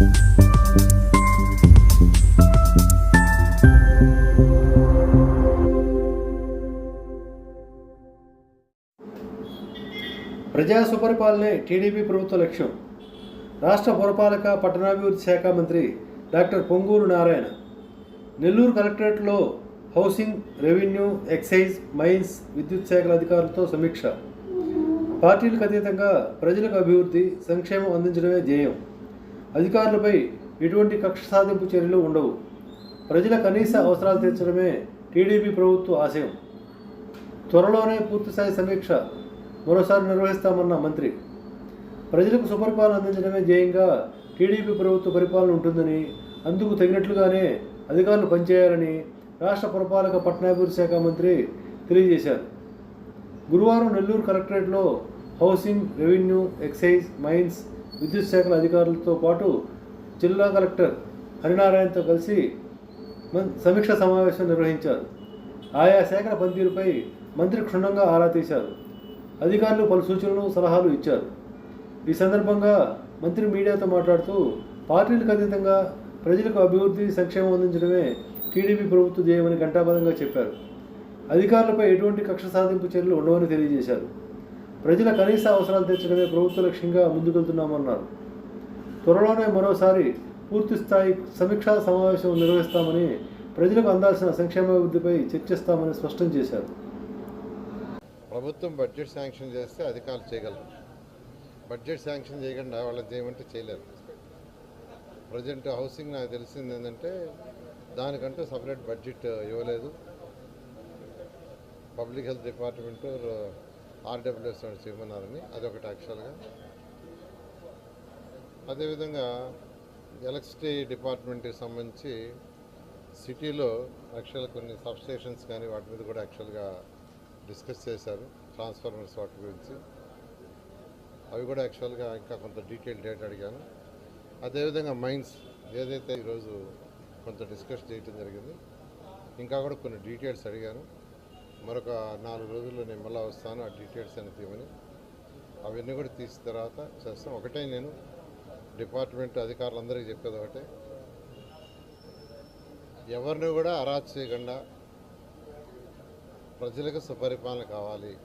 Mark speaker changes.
Speaker 1: ప్రజా సుపరిపాలనే టీడీపీ ప్రభుత్వ లక్ష్యం. రాష్ట్ర పురపాలక పట్టణాభివృద్ధి శాఖ మంత్రి డాక్టర్ పొంగూరు నారాయణ. నెల్లూరు కలెక్టరేట్లో హౌసింగ్ రెవెన్యూ ఎక్సైజ్ మైన్స్ విద్యుత్ శాఖల అధికారులతో సమీక్ష. పార్టీలకు అతీతంగా ప్రజలకు అభివృద్ధి సంక్షేమం అందించడమే ధ్యేయం. అధికారులపై ఎటువంటి కక్ష సాధింపు చర్యలు ఉండవు. ప్రజల కనీస అవసరాలు తీర్చడమే టీడీపీ ప్రభుత్వ ఆశయం. త్వరలోనే పూర్తిస్థాయి సమీక్ష మరోసారి నిర్వహిస్తామన్న మంత్రి. ప్రజలకు సుపరిపాలన అందించడమే ధ్యేయంగా టీడీపీ ప్రభుత్వ పరిపాలన ఉంటుందని అందుకు తగినట్లుగానే అధికారులు పనిచేయాలని రాష్ట్ర పురపాలక పట్టణాభివృద్ధి శాఖ మంత్రి తెలియజేశారు. గురువారం నెల్లూరు కలెక్టరేట్లో హౌసింగ్ రెవెన్యూ ఎక్సైజ్ మైన్స్ విద్యుత్ శాఖల అధికారులతో పాటు జిల్లా కలెక్టర్ హరినారాయణతో కలిసి సమీక్ష సమావేశం నిర్వహించారు. ఆయా శాఖల పనితీరుపై మంత్రి క్షుణ్ణంగా ఆరా తీశారు. అధికారులు పలు సూచనలు సలహాలు ఇచ్చారు. ఈ సందర్భంగా మంత్రి మీడియాతో మాట్లాడుతూ పార్టీలకు అతీతంగా ప్రజలకు అభివృద్ధి సంక్షేమం అందించడమే టీడీపీ ప్రభుత్వ ధ్యేయమని ఘంటాపదంగా చెప్పారు. అధికారులపై ఎటువంటి కక్ష సాధింపు చర్యలు ఉండవని తెలియజేశారు. ప్రజల కనీస అవసరాలు తీర్చడమే ప్రభుత్వ లక్ష్యంగా ముందుకెళ్తున్నామన్నారు. త్వరలోనే మరోసారి పూర్తిస్థాయి సమీక్షా సమావేశం నిర్వహిస్తామని ప్రజలకు అందాల్సిన సంక్షేమాభివృద్ధిపై చర్చిస్తామని స్పష్టం చేశారు.
Speaker 2: ప్రభుత్వం బడ్జెట్ శాంక్షన్ చేస్తే అధికారులు చేయగలరు. బడ్జెట్ శాంక్షన్ చేయకుండా వాళ్ళని చేయమంటే చేయలేరు. ప్రజెంట్ హౌసింగ్ నాకు తెలిసింది ఏంటంటే దానికంటూ సపరేట్ బడ్జెట్ ఇవ్వలేదు. పబ్లిక్ హెల్త్ డిపార్ట్మెంట్ ఆర్డబ్ల్యూఎస్ వాళ్ళు చేయమన్నారని అదొకటి యాక్చువల్గా. అదేవిధంగా ఎలక్ట్రిసిటీ డిపార్ట్మెంట్కి సంబంధించి సిటీలో యాక్చువల్ కొన్ని సబ్స్టేషన్స్ కానీ వాటి మీద కూడా యాక్చువల్గా డిస్కస్ చేశారు ట్రాన్స్ఫార్మర్స్ వాటి గురించి. అవి కూడా యాక్చువల్గా ఇంకా కొంత డీటెయిల్ డేట్ అడిగాను. అదేవిధంగా మైన్స్ ఏదైతే ఈరోజు కొంత డిస్కస్ చేయటం జరిగింది ఇంకా కూడా కొన్ని డీటెయిల్స్ అడిగాను. మరొక నాలుగు రోజుల్లో నేను మళ్ళీ వస్తాను ఆ డీటెయిల్స్ అని తీయమని. అవన్నీ కూడా తీసిన తర్వాత చేస్తాం. ఒకటే నేను డిపార్ట్మెంట్ అధికారులందరికీ చెప్పేది ఒకటే. ఎవరిని కూడా అరాచ్ చేయకుండా ప్రజలకు సుపరిపాలన కావాలి.